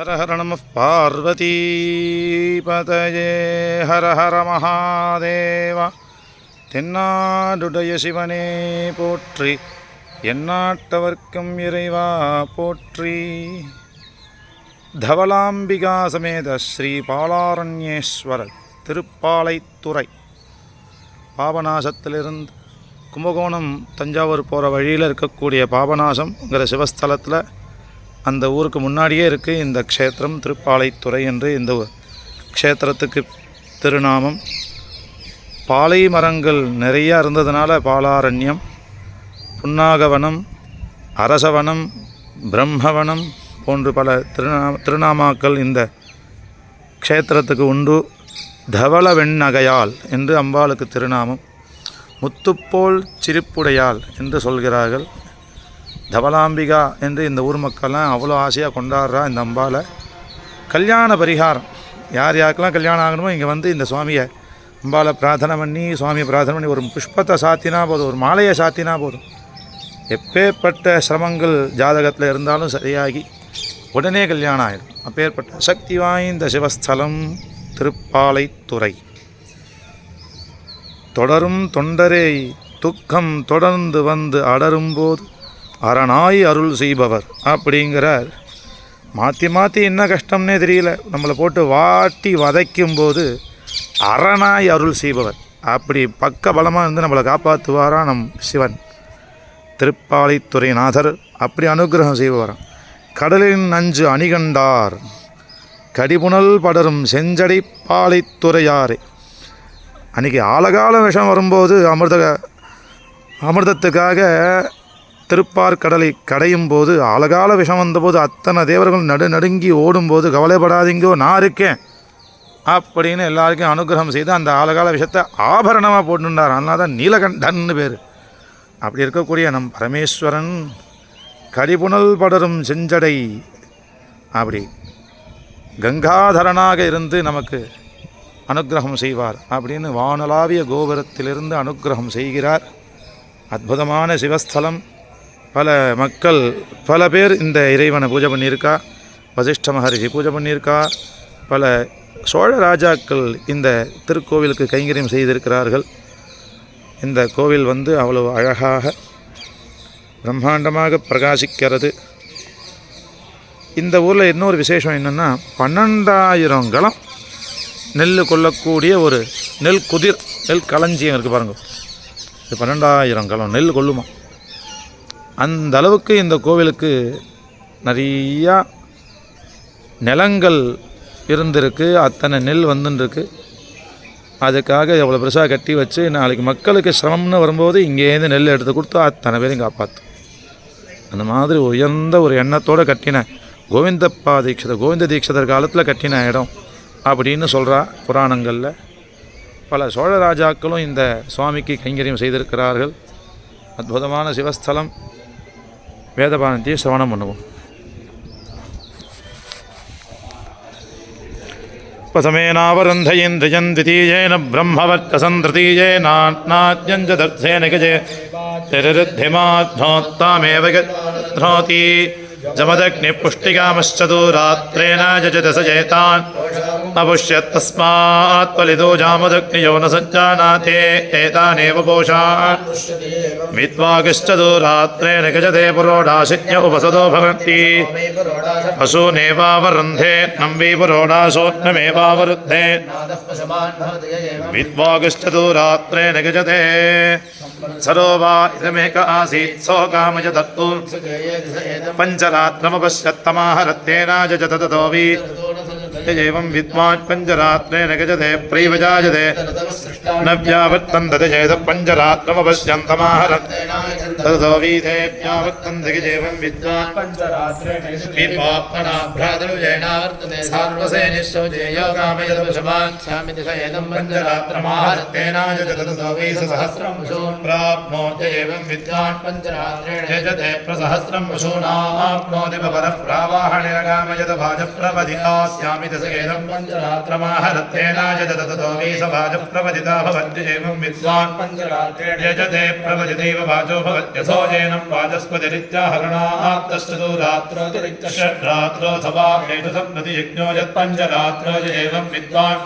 ஹர ஹர நம பார்வதீபதயே ஹர ஹர மகாதேவா தென்னாடுடைய சிவனே போற்றி எந்நாட்டவர்க்கும் இறைவா போற்றி. தவலாம்பிகா சமேத ஸ்ரீ பாலாரண்யேஸ்வரர் திருப்பாலைத்துறை. பாபநாசத்திலிருந்து கும்பகோணம் தஞ்சாவூர் போகிற வழியில் இருக்கக்கூடிய பாபநாசம்ங்கிற சிவஸ்தலத்தில் அந்த ஊருக்கு முன்னாடியே இருக்குது இந்த க்ஷேத்திரம் திருப்பாலைத்துறை என்று இந்த க்ஷேத்திரத்துக்கு திருநாமம். பாலை மரங்கள் நிறையா இருந்ததுனால பாலாரண்யம் புன்னாகவனம் அரசவனம் பிரம்மவனம் போன்று பல திருநா திருநாமாக்கள் இந்த க்ஷேத்திரத்துக்கு உண்டு. தவள வெண்ணகையால் என்று அம்பாளுக்கு திருநாமம். முத்துப்போல் சிரிப்புடையாள் என்று சொல்கிறார்கள். தவலாம்பிகா என்று இந்த ஊர் மக்கள்லாம் அவ்வளோ ஆசையாக கொண்டாடுறா இந்த அம்பாவை கல்யாண பரிகாரம். யார் யாருக்கெல்லாம் கல்யாணம் ஆகணுமோ இங்கே வந்து இந்த சுவாமியை அம்பாவை பிரார்த்தனை பண்ணி சுவாமியை பிரார்த்தனை பண்ணி ஒரு புஷ்பத்தை சாத்தினா போதும் ஒரு மாலையை சாத்தினா போதும். எப்பேற்பட்ட சிரமங்கள் ஜாதகத்தில் இருந்தாலும் சரியாகி உடனே கல்யாணம் ஆயிடும். அப்பேற்பட்ட சக்தி வாய்ந்த சிவஸ்தலம் திருப்பாலைத்துறை. தொடரும் தொண்டரே துக்கம் தொடர்ந்து வந்து அடரும்போது அரணாய் அருள் செய்பவர் அப்படிங்கிறார். மாற்றி மாற்றி என்ன கஷ்டம்னே தெரியல. நம்மளை போட்டு வாட்டி வதைக்கும்போது அரணாய் அருள் செய்பவர். அப்படி பக்க பலமாக இருந்து நம்மளை காப்பாற்றுவாரா நம் சிவன். திருப்பாலைத்துறைநாதர் அப்படி அனுகிரகம் செய்வாராம் கடலின் நஞ்சு அணிகண்டார். கடிபுணல் படரும் செஞ்சடை பாலைத்துறையாரே. அன்றைக்கி ஆழகால விஷம் வரும்போது அமிர்த அமிர்தத்துக்காக திருப்பார்கடலை கடையும் போது அழகால விஷம் வந்தபோது அத்தனை தேவர்கள் நடு நடுங்கி ஓடும்போது கவலைப்படாதீங்கோ நான் இருக்கேன். அப்படின்னு எல்லாருக்கும் அனுகிரகம் செய்து அந்த ஆழகால விஷத்தை ஆபரணமாக போட்டுண்டார். அதனால தான் நீலகண்டன்னு பேர். அப்படி இருக்கக்கூடிய நம் பரமேஸ்வரன் கடிபுணல் படரும் செஞ்சடை. அப்படி கங்காதரனாக இருந்து நமக்கு அனுக்கிரகம் செய்வார். அப்படின்னு வானலாவிய கோபுரத்திலிருந்து அனுக்கிரகம் செய்கிறார். அற்புதமான சிவஸ்தலம். பல மக்கள் பல பேர் இந்த இறைவனை பூஜை பண்ணியிருக்கா வசிஷ்ட மகரிஷி பூஜை பண்ணியிருக்கா பல சோழ ராஜாக்கள் இந்த திருக்கோவிலுக்கு கைங்கரியம் செய்திருக்கிறார்கள். இந்த கோவில் வந்து அவ்வளவு அழகாக பிரம்மாண்டமாக பிரகாசிக்கிறது. இந்த ஊரில் இன்னொரு விசேஷம் என்னென்னா பன்னெண்டாயிரம் கலம் நெல் கொள்ளக்கூடிய ஒரு நெல் குதிர் நெல் களஞ்சியம் இருக்குது பாருங்கள் இது பன்னெண்டாயிரம் கலம் நெல் கொள்ளுமா அந்த அளவுக்கு இந்த கோவிலுக்கு நிறையா நிலங்கள் இருந்திருக்கு. அத்தனை நெல் வந்துருக்கு அதுக்காக எவ்வளோ பெருசாக கட்டி வச்சு நாளைக்கு மக்களுக்கு சிரமம்னு வரும்போது இங்கேருந்து நெல் எடுத்து கொடுத்து அத்தனை பேரையும் காப்பாற்றும் அந்த மாதிரி உயர்ந்த ஒரு எண்ணத்தோடு கட்டின கோவிந்தப்பா தீட்சிதர் கோவிந்த தீட்சிதர் காலத்தில் கட்டின இடம் அப்படின்னு சொல்கிறா புராணங்களில். பல சோழ ராஜாக்களும் இந்த சுவாமிக்கு கைங்கரியம் செய்திருக்கிறார்கள். அற்புதமான சிவஸ்தலம். வேதபானத்தையும் சிரவணம் பண்ணுவோம் प्रथमेनावरुन्धयेन्द्रियं द्वितीयेन ब्रह्मवर्चसं तृतीयेनाज्ञं च दर्थेन गजे तिरुद्धिमाध्नोत्तामेव घ्नोति जमदग्निपुष्टिकामश्च दूरात्रेण जजत स चेतान् अपुष्यत्तस्मात् फलितो जामदग्नियो न सञ्जानाते एतानेव कोशान् विद्वागश्च दूरात्रेण गजते पुरोडाशिन्य उपसदो भवन्ति पशूनेवावरुन्धे नम्बी पुरोडाशोत्नमेवावरुद्धे विद्वागश्च दूरात्रेण गजते सरो वा इदमेक आसीत् सो कामज दत्तु पञ्चरात्रमपश्यत्तमाहरत्तेनाज च ततो वि यजेवं विद्वान् पञ्चरात्रेण गजते प्रैव जायते न व्यावर्तन्ते चेत् पञ्चरात्रमपश्यन्तमाहरत् ततो वीथेऽप्यावर्तन्ते गजेवं विद्वान् प्राप्नोति एवं विद्वान् यजते प्रसहस्रं पशूनाप्नोति परः प्रावाहणिरगामयत भाजप्रपदिकास्यामि विदसगेदं पञ्चरात्रमाहरत्तेनाय ददतो वीसवाजः प्रवदिता भवद्येवं विद्वान् यजते प्रवजदैव वाचो भवत्यसो येनं वाचस्पतिरित्याहरणात्तश्च रात्रो षड्रात्रो सवा सम्प्रति यज्ञो यत्पञ्चरात्रो एवं विद्वान्